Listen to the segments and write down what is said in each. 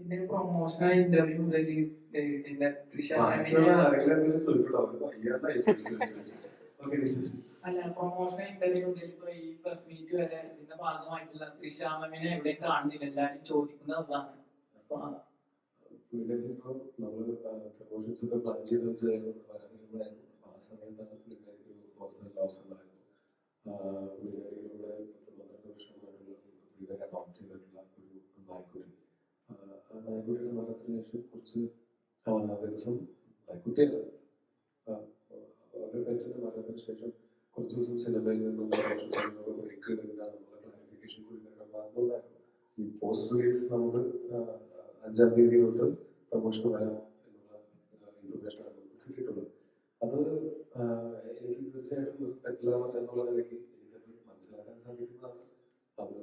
പിന്നെ promotion interview മുതൽ ഇതിന്റെ അല്ല പ്രൊമോഷൻ ഇന്റർവ്യൂ മുതൽ ഇപ്പൊ ഈ പ്രസ് മീറ്റ് വരെ ഇതിന്റെ ഭാഗമായിട്ടുള്ള ത്രിശാമിനെ എവിടെ കാണുന്നില്ല എല്ലാരും ചോദിക്കുന്ന അതാണ്. അപ്പൊ അഡോപ്റ്റ് ചെയ്തിട്ടുള്ള ഒരു ആ നായ്ക്കുട്ടിയുടെ മരണത്തിന് ശേഷം കുറച്ച് ദിവസം നായ്ക്കുട്ടിയല്ല അവരുടെ പെറ്റിന്റെ മരണത്തിന് ശേഷം കുറച്ച് ദിവസം സിനിമയിൽ നിന്നും ബ്രേക്ക് എടുക്കുന്നതാണ് ക്ലാരിഫിക്കേഷൻ പുള്ളിക്കാരുടെ ഭാഗത്തുണ്ടായിരുന്നു ഈ പോസ്റ്റ് റിലീസ് നമുക്ക് അഞ്ചാം തീയതി തൊട്ട് പ്രമോഷൻ വരാം എന്നുള്ള ഇൻഫർമേഷൻ ആണ് നമുക്ക് കിട്ടിയിട്ടുള്ളത്. അത് എനിക്ക് തീർച്ചയായിട്ടും പറ്റില്ല തെറ്റില്ല എന്നുള്ള നിലയ്ക്ക് എനിക്കത് മനസ്സിലാക്കാൻ സാധിക്കുന്നതാണ്. അത്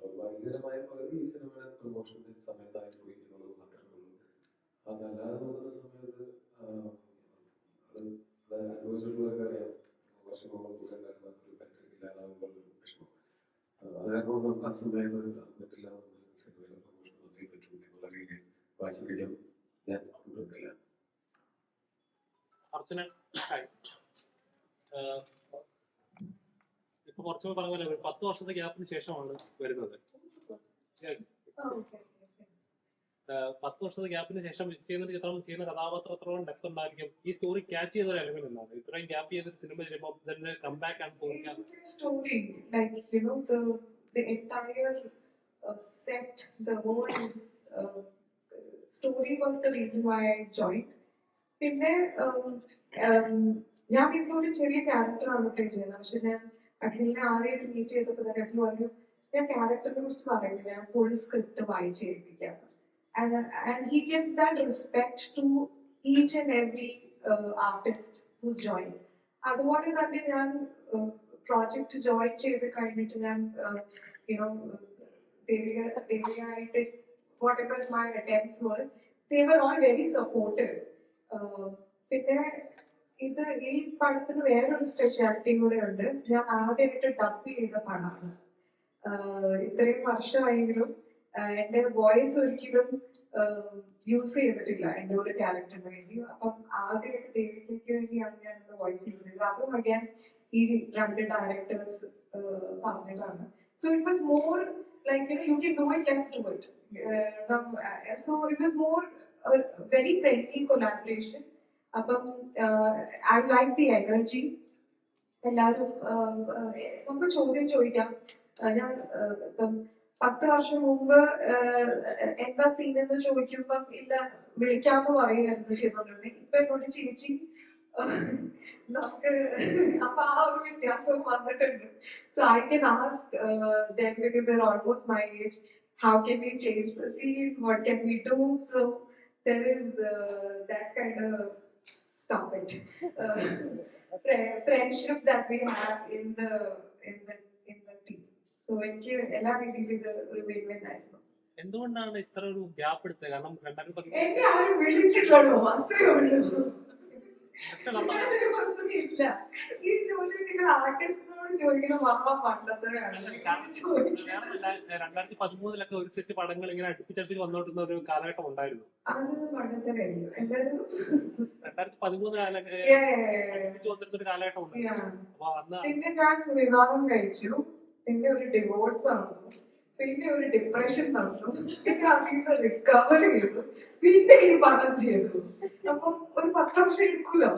ദൗർഭാഗ്യകരമായ പോലെ ഈ സിനിമയുടെ പ്രൊമോഷന്റെ സമയത്തായി പോയി എന്നുള്ളത് മാത്രമേ ഉള്ളൂ. അതല്ലാതെ നോക്കുന്ന സമയത്ത് അത് അനുഭവിച്ചിട്ടുള്ളവർക്ക് അറിയാം. വർഷങ്ങളോളം കൂടെ ഉണ്ടായിരുന്ന ഒരു പെറ്റ് ഇല്ലാതാകുമ്പോൾ ഒരു വിഷമം. അത് കാരണം നമുക്ക് ആ സമയത്ത് അത് പറ്റില്ല സിനിമയിലെ പ്രൊമോഷൻ വന്നേ പറ്റൂ എന്നുള്ള രീതിയിൽ വായിച്ചു ഞാൻ കൊടുക്കില്ല അർച്ചന കുറച്ചുകൂടെ പറഞ്ഞ പോലെ പത്ത് വർഷത്തെ ഗ്യാപ്പിന് ശേഷമാണ് വരുന്നത്. പത്ത് വർഷത്തെ ഗ്യാപ്പിന് ശേഷം ചെയ്യുന്ന ചിത്രം ചെയ്യുന്ന കഥാപാത്രത്തോളം ഡെപ്ത് ഉണ്ടായിരിക്കും? ഈ സ്റ്റോറി ക്യാച്ച് ചെയ്ത ഒരു എലമെന്റ് എന്താണ്? ഇത്രയും ഗ്യാപ്പ് ചെയ്ത സിനിമ ചെയ്യുമ്പോൾ തന്നെ and set, the whole uh, story was the reason why പിന്നെ um, um, ഞാൻ ഇതിലൊരു ചെറിയ ക്യാരക്ടറാണ് പ്ലേ ചെയ്യുന്നത്. പക്ഷെ ഞാൻ അഖിലിനെ ആദ്യമായിട്ട് മീറ്റ് ചെയ്തപ്പോൾ തന്നെ അഖിൽ പറഞ്ഞു ഞാൻ ക്യാരക്ടറിനെ കുറിച്ച് പറയുന്നില്ല ഞാൻ ഫുൾ സ്ക്രിപ്റ്റ് വായിച്ച് കേൾപ്പിക്കുകയാണ് and and he gives that respect to each and every artist who's join അതുപോലെ തന്നെ ഞാൻ പ്രോജക്റ്റ് ജോയിൻ ചെയ്ത് കഴിഞ്ഞിട്ട് ഞാൻ you know Devika ദേവികയായിട്ട് whatever my attempts were they were all very supportive പിന്നെ ഇത് ഈ പടത്തിന് വേറൊരു സ്പെഷ്യാലിറ്റി കൂടെ ഉണ്ട് ഞാൻ ആദ്യമായിട്ട് ഡബ് ചെയ്ത പടമാണ്. ഇത്രയും വർഷമായെങ്കിലും എന്റെ എന്റെ വോയിസ് ഒരിക്കലും യൂസ് ചെയ്തിട്ടില്ല എന്റെ ഒരു ക്യാരക്ടറിന് വേണ്ടി. അപ്പം ആദ്യമായിട്ട് ദേവികയ്ക്ക് വേണ്ടിയാണ് ഞാൻ വോയിസ് യൂസ് ചെയ്തത്. അതും അഗാൻ ഈ രണ്ട് ഡയറക്ടേഴ്സ് പറഞ്ഞിട്ടാണ് so it was more like you can do it let's do it so it was more very friendly collaboration അപ്പം ഐ ലൈക്ക് ദി എനർജി. എല്ലാവരും നമുക്ക് ചോദ്യം ചോദിക്കാം. ഞാൻ ഇപ്പം പത്ത് വർഷം മുമ്പ് എന്താ സീൻ എന്ന് ചോദിക്കുമ്പം ഇല്ല വിളിക്കാമെന്ന് പറയുമായിരുന്നു ചെയ്തോണ്ടിരുന്നത് ഇപ്പൊ എന്നോട് ചേച്ചി നമുക്ക് അപ്പൊ ആ ഒരു വ്യത്യാസം വന്നിട്ടുണ്ട്. So I can ask almost my age how can we change the scene what can we do so there is that kind of stop it. Uh, fri- friendship that we have in the in the in the team. So എനിക്ക് എല്ലാ രീതിയിലും ഇത് ഒരു win-win ആയിരുന്നു എന്തുകൊണ്ടാണ് ഇത്ര ഒരു gap എടുത്തത്? കാരണം രണ്ടായിരത്തി പതിമൂന്ന് എന്നെ ആരും വിളിച്ചിട്ടുള്ളൂ അത്രേ ഉള്ളൂ. ഇല്ല ഈ ചോദ്യം നിങ്ങൾ ആർട്ടിസ്റ്റിനോട് രണ്ടായിരത്തി പതിമൂന്നിലൊക്കെ ഒരു സെറ്റ് പടങ്ങൾ ഇങ്ങനെ അടുപ്പിച്ചടുപ്പിച്ച് വന്നോട്ടുന്ന ഒരു കാലഘട്ടം ഉണ്ടായിരുന്നു. രണ്ടായിരത്തി പതിമൂന്ന് കാലഘട്ടം വന്നിരുന്ന ഒരു കാലഘട്ടം ഉണ്ടായിരുന്നു. Yeah. അപ്പൊ അന്ന് പിന്നെ ഞാൻ വിവാഹം കഴിച്ചു. പിന്നെ ഒരു ഡിവോഴ്സ് നടന്നു. പിന്നെ ഒരു ഡിപ്രഷൻ നടന്നു. പിന്നെ അതിൽ നിന്ന് റിക്കവർ ചെയ്തു. പിന്നെ ഈ പടം ചെയ്തു. അപ്പം ഒരു പത്ത് വർഷം എടുക്കൂലോ?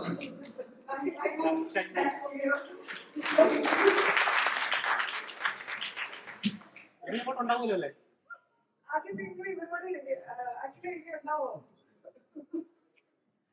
I- hope that's clear. അല്ലേ അത് നിങ്ങൾ ഇവരോട് അഖില ഉണ്ടാവോ